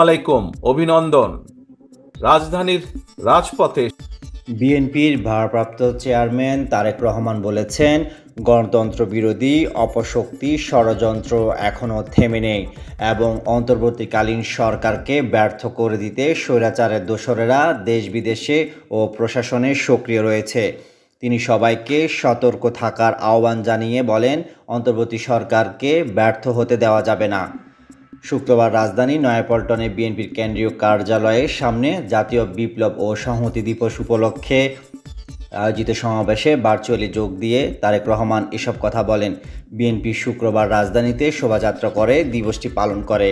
আলাইকুম অভিনন্দন। রাজধানীর রাজপথে বিএনপির ভারপ্রাপ্ত চেয়ারম্যান তারেক রহমান বলেছেন, গণতন্ত্র বিরোধী অপশক্তি ষড়যন্ত্র এখনও থেমে নেই এবং অন্তর্বর্তীকালীন সরকারকে ব্যর্থ করে দিতে স্বৈরাচারের দোসরেরা দেশ বিদেশে ও প্রশাসনে সক্রিয় রয়েছে। তিনি সবাইকে সতর্ক থাকার আহ্বান জানিয়ে বলেন, অন্তর্বর্তী সরকারকে ব্যর্থ হতে দেওয়া যাবে না। শুক্রবার রাজধানী নয়াপল্টনে বিএনপির কেন্দ্রীয় কার্যালয়ের সামনে জাতীয় বিপ্লব ও সংহতি দিবস উপলক্ষে আয়োজিত সমাবেশে ভার্চুয়ালি যোগ দিয়ে তারেক রহমান এসব কথা বলেন। বিএনপি শুক্রবার রাজধানীতে শোভাযাত্রা করে, দিবসটি পালন করে।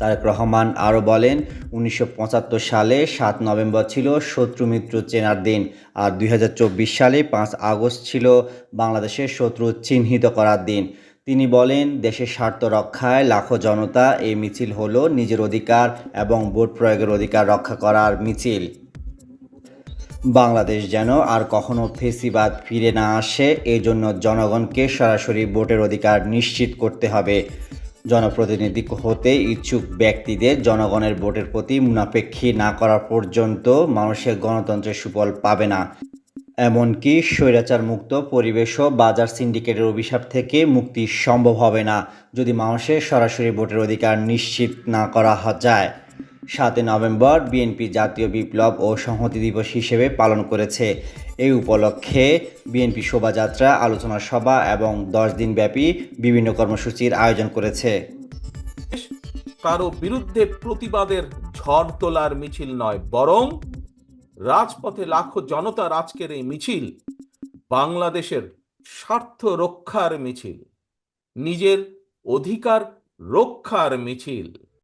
তারেক রহমান আরও বলেন, উনিশশো পঁচাত্তর সালে সাত নভেম্বর ছিল শত্রু মিত্র চেনার দিন আর দুই হাজার চব্বিশ সালে পাঁচ আগস্ট ছিল বাংলাদেশের শত্রু চিহ্নিত করার দিন। তিনি বলেন, দেশের স্বার্থ রক্ষায় লাখো জনতা এই মিছিল হলো নিজের অধিকার এবং ভোট প্রয়োগের অধিকার রক্ষা করার মিছিল। বাংলাদেশ যেন আর কখনো ফেসিবাদ ফিরে না আসে এই জন্য জনগণকে সরাসরি ভোটের অধিকার নিশ্চিত করতে হবে। জনপ্রতিনিধি হতে ইচ্ছুক ব্যক্তিদের জনগণের ভোটের প্রতি মুনাপেক্ষী না করা পর্যন্ত মানুষের গণতন্ত্রের সুফল পাবে না। এমনকি স্বৈরাচার মুক্ত পরিবেশ ও বাজার সিন্ডিকেটের অভিশাপ থেকে মুক্তি সম্ভব হবে না, যদি মানুষের সরাসরি ভোটের অধিকার নিশ্চিত না করা যায়। সাতই নভেম্বর বিএনপি জাতীয় বিপ্লব ও সংহতি দিবস হিসেবে পালন করেছে। এই উপলক্ষে বিএনপি শোভাযাত্রা, আলোচনা সভা এবং দশ দিনব্যাপী বিভিন্ন কর্মসূচির আয়োজন করেছে। কারও বিরুদ্ধে প্রতিবাদের ঝড় তোলার মিছিল নয়, বরং রাজপথে লাখো জনতার আজকের এই মিছিল বাংলাদেশের স্বার্থ রক্ষার মিছিল নিজের অধিকার রক্ষার মিছিল।